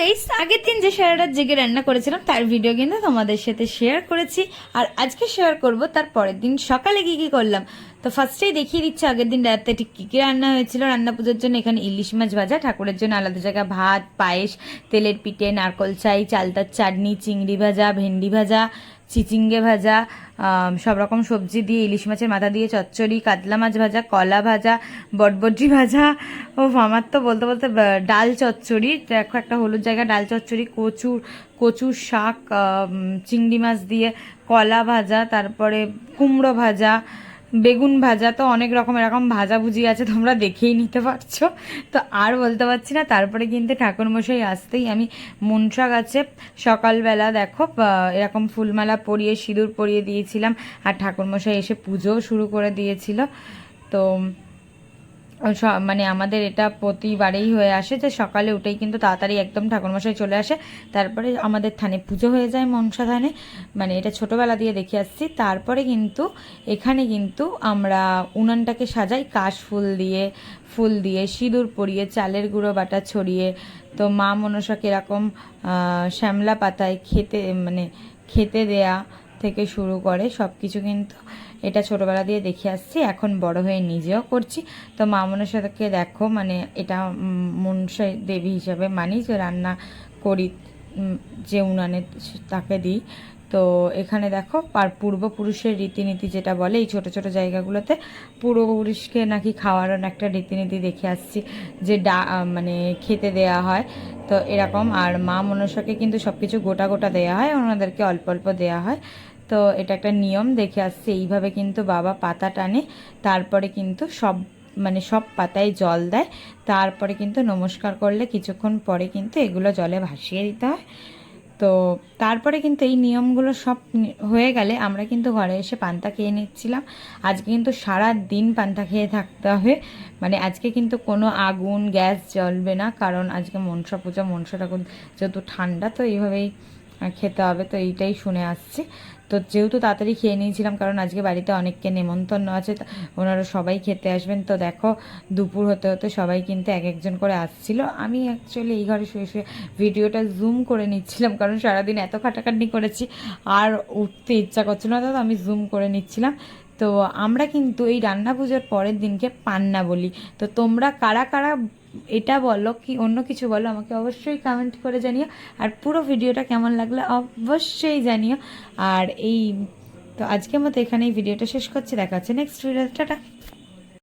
Guys আগের দিন যে সারাটা জেগে রান্না করেছিলাম, তার ভিডিও কিন্তু তোমাদের সাথে শেয়ার করেছি। আর আজকে শেয়ার করব তার পরের দিন সকালে কী কী করলাম। তো ফার্স্টেই দেখিয়ে দিচ্ছি, আগের দিন রাতে ঠিক কী কী রান্না হয়েছিল। রান্না পুজোর জন্য এখানে ইলিশ মাছ ভাজা, ঠাকুরের জন্য আলাদা জায়গায় ভাত, পায়েস, তেলের পিঠে, নারকল চাই, চালতার চাটনি, চিংড়ি ভাজা, ভেন্ডি ভাজা চিচিঙ্গে ভাজা সব রকম সবজি দিয়ে, ইলিশ মাছের মাথা দিয়ে, চচ্চড়ি, কাতলা মাছ ভাজা, কলা ভাজা বটবটি ভাজা। ও আমার তো বলতে বলতে ডাল চচ্চড়ি। দেখো একটা হলুদ জায়গা ডাল চচ্চড়ি, কচুর কচুর শাক চিংড়ি মাছ দিয়ে, কলা ভাজা, তারপরে কুমড়ো ভাজা বেগুন ভাজা তো অনেক রকম এরকম ভাজাভুজি আছে, তোমরা দেখেই নিতে পারছ। তো আর বলতে পারছি না, তারপরে কিন্তু ঠাকুরমশাই আসতেই আমি মনসা গাছে সকালবেলা দেখো এরকম ফুলমালা পরিয়ে, সিঁদুর পরিয়ে দিয়েছিলাম, আর ঠাকুরমশাই এসে পুজোও শুরু করে দিয়েছিল। তো মানে আমাদের এটা প্রতিবারেই হয়ে আসে যে সকালে উঠেই কিন্তু তাড়াতাড়ি একদম ঠাকুরমশাই চলে আসে। তারপরে আমাদের থানে পুজো হয়ে যায় মনসা থানে। মানে এটা ছোটোবেলা দিয়ে দেখে আসছি। তারপরে কিন্তু এখানে কিন্তু আমরা উনানটাকে সাজাই। কাশ ফুল দিয়ে ফুল দিয়ে, সিঁদুর পরিয়ে, চালের গুঁড়ো, বাটা ছড়িয়ে। তো মা মনসাকে এরকম শ্যামলা পাতায় খেতে মানে খেতে দেয়া থেকে শুরু করে সব কিছু কিন্তু এটা ছোটোবেলা দিয়ে দেখে আসছি এখন বড় হয়ে নিজেও করছি। তো মা মনসাকে দেখো মানে এটা উম, মনসা দেবী হিসাবে মানি যে রান্না করি যে উনানে তাকে দিই। তো এখানে দেখো আর পূর্বপুরুষের রীতিনীতি যেটা বলে এই ছোট ছোট জায়গাগুলোতে পূর্বপুরুষকে নাকি খাওয়ানোর একটা রীতিনীতি দেখে আসছি যে ডা মানে খেতে দেয়া হয়। তো এরকম আর মা মনসাকে কিন্তু সব কিছু গোটা গোটা দেয়া হয় ওনাদেরকে অল্প অল্প দেয়া হয়। তো এটা একটা নিয়ম, দেখে আসছে। এইভাবে কিন্তু বাবা পাতা টানে, তারপরে কিন্তু সব মানে সব পাতায় জল দেয়। তারপরে কিন্তু নমস্কার করলে কিছুক্ষণ পরে কিন্তু এগুলো জলে ভাসিয়ে দিতে হয়। তো তারপরে কিন্তু এই নিয়মগুলো সব হয়ে গেলে আমরা কিন্তু ঘরে এসে পান্তা খেয়ে নিচ্ছিলাম। আজকে কিন্তু সারা দিন পান্তা খেয়ে থাকতে হবে। মানে আজকে কিন্তু কোনো আগুন, গ্যাস জ্বলবে না, কারণ আজকে মনসা পূজা, মনসা ঠাকুর যেহেতু ঠান্ডা, তো এইভাবেই খেতে হবে, তো এইটাই শুনে আসছি। তো যেহেতু তাড়াতাড়ি খেয়ে নিয়েছিলাম, কারণ আজকে বাড়িতে অনেককে নেমন্তন্ন আছে ওনারা সবাই খেতে আসবেন। তো দেখো, দুপুর হতে হতে সবাই কিন্তু এক একজন করে আসছিল। আমি অ্যাকচুয়ালি এই ঘরে শুয়ে শুয়ে ভিডিওটা জুম করে নিচ্ছিলাম, কারণ সারাদিন এত খাটাখাটনি করেছি, আর উঠতে ইচ্ছা করছিল না তো আমি জুম করে নিচ্ছিলাম। তো আমরা কিন্তু এই রান্না পুজোর পরের দিনকে পান্না বলি। তো তোমরা কারা কারা এটা বলো কি অন্য কিছু বলো, আমাকে অবশ্যই কমেন্ট করে জানিও। আর পুরো ভিডিওটা কেমন লাগল অবশ্যই জানিও। আর এই, তো আজকের মতো এখানে এই ভিডিওটা শেষ করছি, দেখা হচ্ছে নেক্সট ভিডিও টাটা।